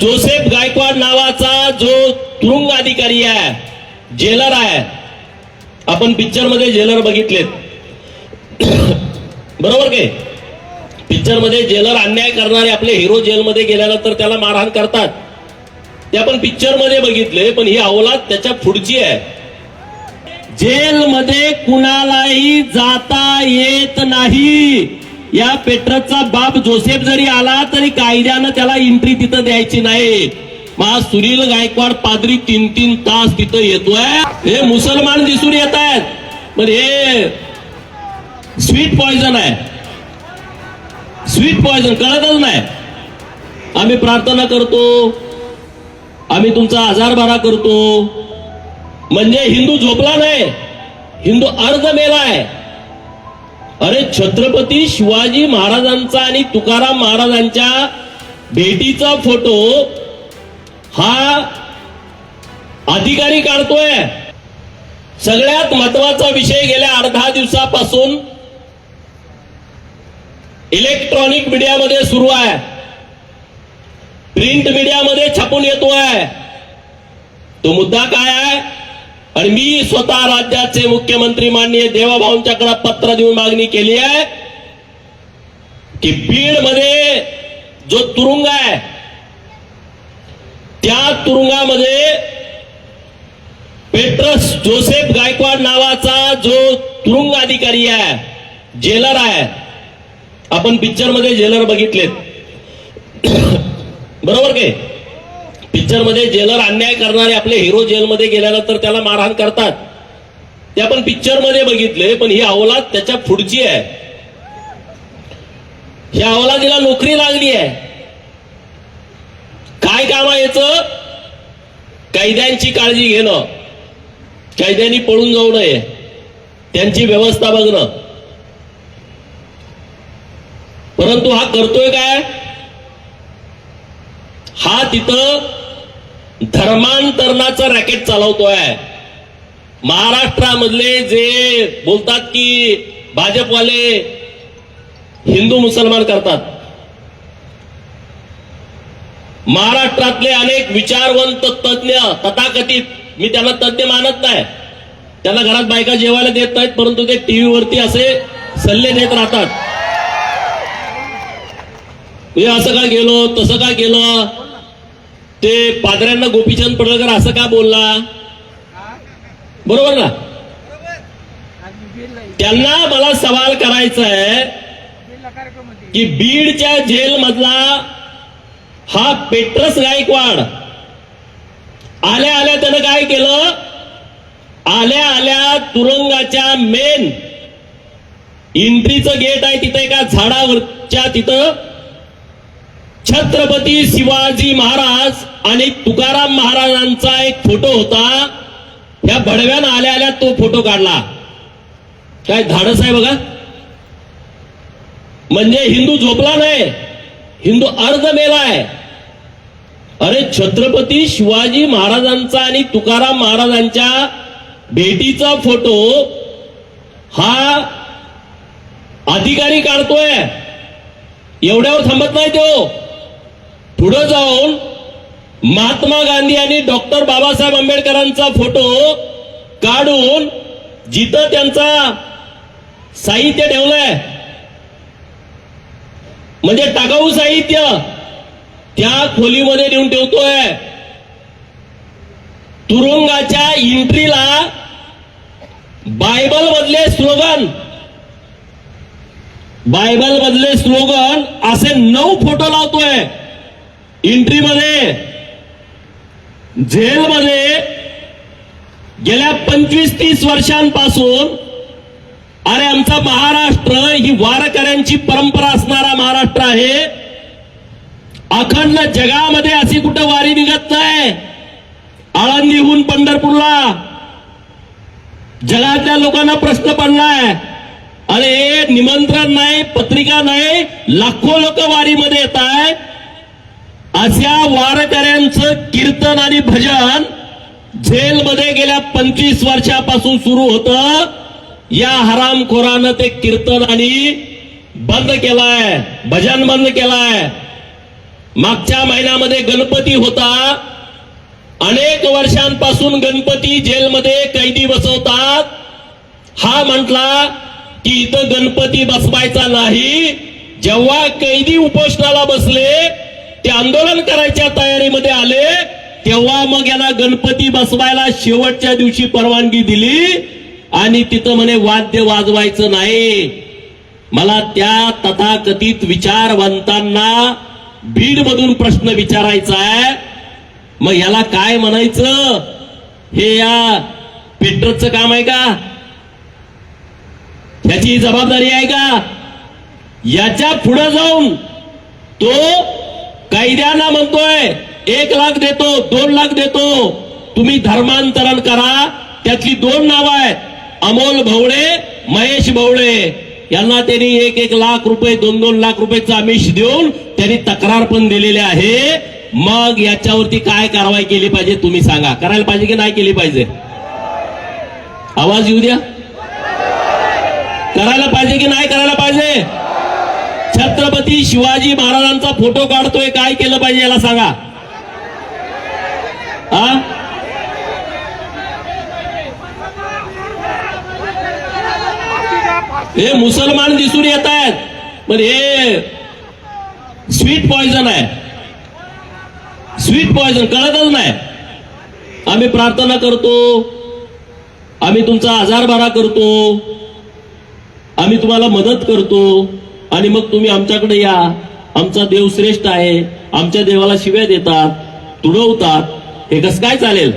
Joseph Gaikwad नावाचा जो तुरुंग अधिकारी आहे जेलर आहे. आपण पिक्चरमध्ये जेलर बघितलेत. बरोबर काय पिक्चरमध्ये जेलर अन्याय करणारे आपले हिरो जेलमध्ये गेल्यानंतर त्याला मारहाण करतात. ते आपण पिक्चरमध्ये बघितले पण ही अवलाद त्याच्या पुढची आहे. जेलमध्ये कुणालाही जाता येत नाही. या पेट्रसचा बाप जोसेफ जरी आला तरी कायद्यानं त्याला एंट्री तिथं द्यायची नाही. महा सुनील गायकवाड पादरी तीन तीन तास तिथं येतोय. हे मुसलमान दिसून येत आहेत. पण हे स्वीट पॉइझन आहे. स्वीट पॉइझन कळतच नाही. आम्ही प्रार्थना करतो. आम्ही तुमचा आजार बरा करतो. म्हणजे हिंदू झोपला नाही. हिंदू अर्ध मेला आहे. अरे छत्रपती शिवाजी महाराजांचा आणि तुकाराम महाराजांच्या भेटीचा फोटो हा अधिकारी काढतोय. सगळ्यात महत्त्वाचा विषय गेल्या अर्धा दिवसापासून इलेक्ट्रॉनिक मीडियामध्ये सुरू आहे. प्रिंट मीडियामध्ये छापून येतोय. तो मुद्दा काय आहे? आणि मी स्वतः राज्याचे मुख्यमंत्री माननीय देवाभाऊंच्याकडे पत्र देऊन मागणी केली आहे की बीडमध्ये जो तुरुंग आहे त्या तुरुंगामध्ये पेट्रस जोसेफ गायकवाड नावाचा जो तुरुंग अधिकारी आहे जेलर आहे आपण पिक्चरमध्ये जेलर बघितलेत. बरोबर काय पिक्चरमध्ये जेलर अन्याय करणारे आपले हिरो जेलमध्ये गेल्यानंतर त्याला मारहाण करतात. ते आपण पिक्चरमध्ये बघितले पण ही अवलाद त्याच्या पुढची आहे. ह्या अवलादीला नोकरी लागली आहे. काय काम आहे याचं? कैद्यांची काळजी घेणं. कैद्यांनी पळून जाऊ नये. त्यांची व्यवस्था बघणं. परंतु हा करतोय काय? हा तिथं धर्मांतरणाचं रॅकेट चालवतोय. महाराष्ट्रामधले जे बोलतात की भाजपवाले हिंदू मुसलमान करतात. महाराष्ट्रातले अनेक विचारवंत तज्ज्ञ तथाकथित मी त्यांना तज्ज्ञ मानत नाही. त्यांना घरात बायका जेवायला देत नाहीत परंतु ते टीव्हीवरती असे सल्ले देत राहतात. हे असं का गेलो तसं का गेलं ते पादऱ्यांना गोपीचंद पडळकर असं का बोलला? बरोबर ना? त्यांना मला सवाल करायचा आहे की बीडच्या जेल मधला हा पेट्रस गायकवाड आल्या आल्या त्यानं काय केलं? आल्या आल्या तुरुंगाच्या मेन एंट्रीचं गेट आहे तिथं एका झाडावरच्या तिथं छत्रपती शिवाजी महाराज आणि तुकाराम महाराजांचा एक फोटो होता. ह्या भडव्यानं आल्या आल्या तो फोटो काढला. काय धाडस आहे बघा. म्हणजे हिंदू झोपला नाही. हिंदू अर्ध मेलाय अरे छत्रपती शिवाजी महाराजांचा आणि तुकाराम महाराजांच्या भेटीचा फोटो हा अधिकारी काढतोय. एवढ्यावर थांबत नाही तो. पुढे जाऊन महात्मा गांधी आणि डॉक्टर बाबासाहेब आंबेडकरांचा फोटो काढून जिथं त्यांचा साहित्य ठेवलंय. म्हणजे टाकाऊ साहित्य त्या खोलीमध्ये नेऊन ठेवतोय. तुरुंगाच्या एंट्रीला बायबल मधले स्लोगन. बायबल मधले स्लोगन असे नऊ फोटो लावतोय. इंट्रीमध्ये झेलमध्ये जेलमध्ये गेल्या पंचवीस तीस वर्षांपासून अरे आमचा महाराष्ट्र ही वारकऱ्यांची परंपरा असणारा महाराष्ट्र आहे. अखंड जगामध्ये अशी कुठं वारी निघत नाही. आळंदीहून पंढरपूरला. जगातल्या लोकांना प्रश्न पडलाय. अरे निमंत्रण नाही पत्रिका नाही लाखो लोक वारीमध्ये येत आहे अशा वारकऱ्यांचं कीर्तन आणि भजन जेलमध्ये गेल्या पंचवीस वर्षापासून सुरू होतं. या हरामखोरानं ते कीर्तन आणि बंद केलाय. भजन बंद केलाय. मागच्या महिन्यामध्ये गणपती होता. अनेक वर्षांपासून गणपती जेलमध्ये कैदी बसवतात. हा म्हटला की इथं गणपती बसवायचा नाही. जेव्हा कैदी उपोषणाला बसले ते आंदोलन करायच्या तयारीमध्ये आले तेव्हा मग याला गणपती बसवायला शेवटच्या दिवशी परवानगी दिली आणि तिथं म्हणे वाद्य वाजवायचं नाही. मला त्या तथाकथित विचारवंतांना बीड मधून प्रश्न विचारायचा आहे. मग याला काय म्हणायचं? हे या पेट्रोलचं काम आहे का? त्याची जबाबदारी आहे का? याच्यापुढे जाऊन तो कैद्यांना म्हणतोय एक लाख देतो दोन लाख देतो. तुम्ही धर्मांतरण करा त्यातली दोन नावं आहेत. अमोल भवळे महेश भवळे यांना त्यांनी एक एक लाख रुपये दोन दोन लाख रुपयेचं आमिष देऊन त्यांनी तक्रार पण दिलेली आहे. मग याच्यावरती काय कारवाई केली पाहिजे तुम्ही सांगा. करायला पाहिजे की नाही केली पाहिजे? आवाज येऊ द्या. करायला पाहिजे की नाही करायला पाहिजे? छत्रपती शिवाजी महाराजांचा फोटो काढतोय काय केलं पाहिजे याला सांगा. हा हे मुसलमान दिसून येत आहेत. पण हे स्वीट पॉइझन आहे. स्वीट पॉइझन कळतच नाही. आम्ही प्रार्थना करतो. आम्ही तुमचा आजार बरा करतो. आम्ही तुम्हाला मदत करतो. आणि मग तुम्ही आमच्याकडे या. आमचा देव श्रेष्ठ आहे. आमच्या देवाला शिव्या देतात तुडवतात. हे कसं काय चालेल?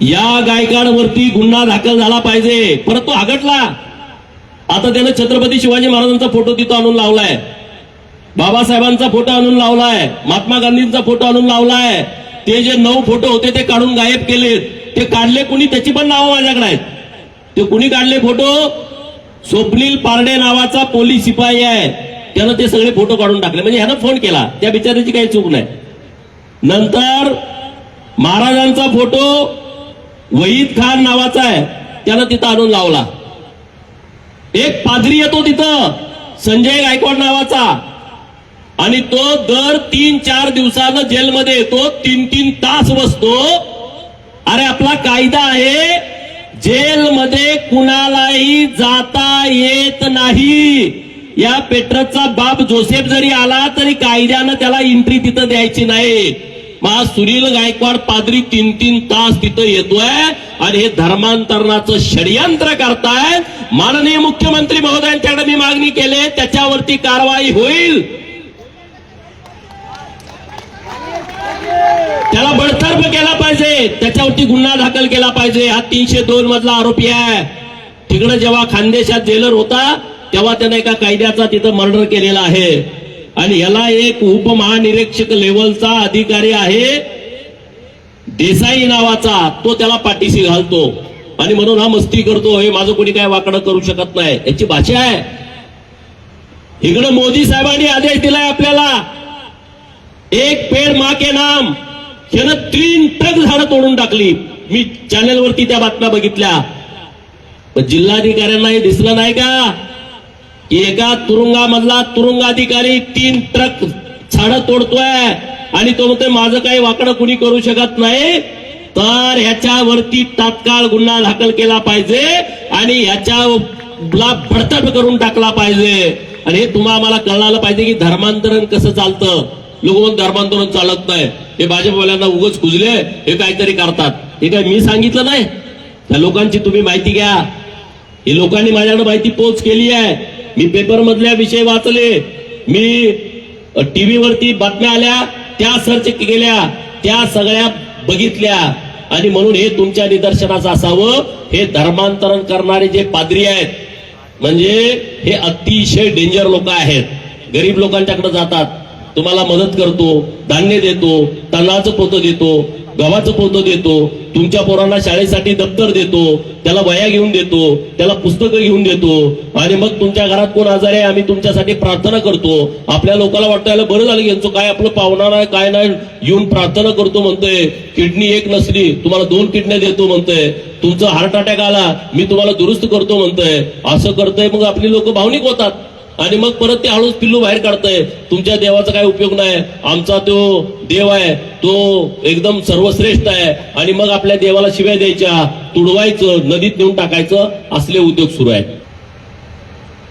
या गायकांवरती गुन्हा दाखल झाला पाहिजे. परत तो आगटला. आता त्यानं छत्रपती शिवाजी महाराजांचा फोटो तिथं आणून लावलाय. बाबासाहेबांचा फोटो आणून लावलाय. महात्मा गांधींचा फोटो आणून लावलाय. ते जे नऊ फोटो होते ते काढून गायब केलेत. ते काढले कुणी? त्याची पण नावं माझ्याकडे आहेत. ते कुणी काढले फोटो? स्वप्नील पारडे नावाचा पोलीस शिपाई आहे. त्यानं ते सगळे फोटो काढून टाकले. म्हणजे ह्यानं फोन केला. त्या बिचाऱ्याची काही चूक नाही. नंतर महाराजांचा फोटो वहीद खान नावाचा आहे. त्यानं तिथं आणून लावला. एक पादरी येतो तिथं. संजय गायकवाड नावाचा. आणि तो दर तीन चार दिवसानं जेलमध्ये येतो. तीन तीन तास बसतो. अरे आपला कायदा आहे जेलमध्ये कुणालाही जाता येत नाही. या पेट्रोलचा बाप जोसेफ जरी आला तरी कायद्यानं त्याला एंट्री तिथं द्यायची नाही. महा सुनील गायकवाड पादरी तीन तीन तास तिथं येतोय आणि हे धर्मांतरणाचं षडयंत्र करताय. माननीय मुख्यमंत्री महोदयांच्याकडे मी मागणी केली त्याच्यावरती कारवाई होईल. त्याला बडतर्फ केला पाहिजे. त्याच्यावरती गुन्हा दाखल केला पाहिजे. हा तीनशे दोन मधला आरोपी आहे. तिकडे जेव्हा खानदेशात जेलर होता तेव्हा त्याने एका कायद्याचा तिथं मर्डर केलेला आहे. आणि याला एक उपमहानिरीक्षक लेवलचा अधिकारी आहे. देसाई नावाचा तो त्याला पाठीशी घालतो. आणि म्हणून हा मस्ती करतो. हे माझं कोणी काय वाकडं करू शकत नाही. याची भाषा आहे. इकडं मोदी साहेबांनी आदेश दिलाय आपल्याला. एक पेड मा के नाम. यानं तीन ट्रक झाडं तोडून टाकली. मी चॅनेलवरती त्या बातम्या बघितल्या. पण जिल्हाधिकाऱ्यांना हे दिसलं नाही का? एका तुरुंगामधला तुरुंगाधिकारी तीन ट्रक झाडं तोडतोय आणि तो म्हणतोय माझं काही वाकडं कुणी करू शकत नाही तर ह्याच्यावरती तात्काळ गुन्हा दाखल केला पाहिजे आणि ह्याच्याला बडतर्फ करून टाकला पाहिजे. आणि हे तुम्हाला आम्हाला कळलं पाहिजे की धर्मांतरण कसं चालतं. लोक मग धर्मांतरण चालत नाही. हे भाजपवाल्यांना उगच कुजले हे काहीतरी करतात. हे काय मी सांगितलं नाही? त्या लोकांची तुम्ही माहिती घ्या. हे लोकांनी माझ्याकडे माहिती पोच केली आहे. मी पेपर मधल्या विषय वाचले. मी टीव्हीवरती बातम्या आल्या त्या सर्च केल्या त्या सगळ्या बघितल्या. आणि म्हणून हे तुमच्या निदर्शनाचं असावं हे धर्मांतरण करणारे जे पादरी आहेत म्हणजे हे अतिशय डेंजर लोक आहेत. गरीब लोकांच्याकडे जातात. तुम्हाला मदत करतो धान्य देतो तांदळाचं पोतं देतो गव्हाचं पोतं देतो तुमच्या पोरांना शाळेसाठी दप्तर देतो त्याला वया घेऊन देतो त्याला पुस्तकं घेऊन देतो. आणि मग तुमच्या घरात कोण आजार आहे आम्ही तुमच्यासाठी प्रार्थना करतो. आपल्या लोकांना वाटतं याला बरं झालं यांचं काय आपलं पाहुणा नाही काय नाही येऊन प्रार्थना करतो म्हणतोय. किडनी एक नसली तुम्हाला दोन किडन्या देतो म्हणतोय. तुमचं हार्ट अटॅक आला मी तुम्हाला दुरुस्त करतो म्हणतोय. असं करतोय मग आपली लोक भावनिक होतात. आणि मग परत ते हळूच पिल्लू बाहेर काढतंय. तुमच्या देवाचा काय उपयोग नाही. आमचा तो देव आहे. तो एकदम सर्वश्रेष्ठ आहे. आणि मग आपल्या देवाला शिव्या द्यायच्या. तुडवायचं नदीत नेऊन टाकायचं. असले उद्योग सुरू आहेत.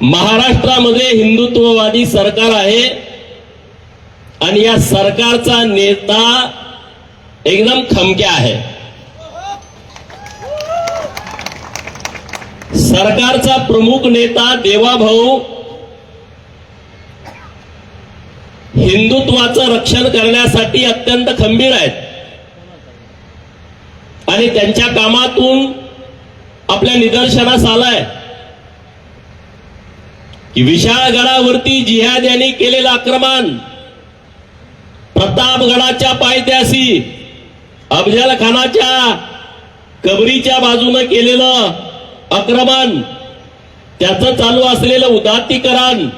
महाराष्ट्रामध्ये हिंदुत्ववादी सरकार आहे. आणि या सरकारचा नेता एकदम खमक्या आहे. सरकारचा प्रमुख नेता देवाभाऊ हिंदुत्वाचं रक्षण करण्यासाठी अत्यंत खंबीर आहेत. आणि त्यांच्या कामातून आपल्या निदर्शनास आलाय. की विशाळगडावरती जिहाद यांनी केलेलं आक्रमण प्रतापगडाच्या पायथ्याशी अफजल खानाच्या कबरीच्या बाजूनं केलेलं आक्रमण त्याचं चालू असलेलं उदात्तीकरण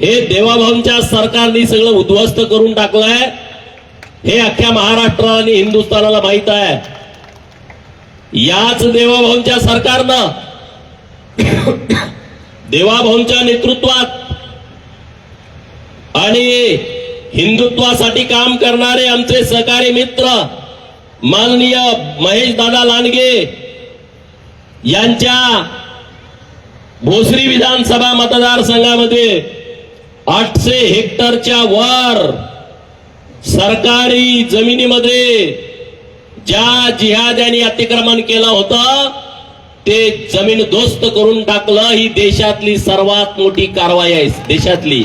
हे देवाभाऊंच्या सरकारने सगळं उद्ध्वस्त करून टाकलंय हे अख्ख्या महाराष्ट्राला आणि हिंदुस्थानाला माहीत आहे. याच देवाभाऊंच्या सरकारनं देवाभाऊंच्या नेतृत्वात आणि हिंदुत्वासाठी काम करणारे आमचे सहकारी मित्र माननीय महेश दादा लांडगे यांच्या भोसरी विधानसभा मतदारसंघामध्ये आठशे हेक्टरच्या वर सरकारी जमिनीमध्ये ज्या जिहाद्यांनी अतिक्रमण केलं होतं ते जमीन दोस्त करून टाकलं. ही देशातली सर्वात मोठी कारवाई आहे. देशातली.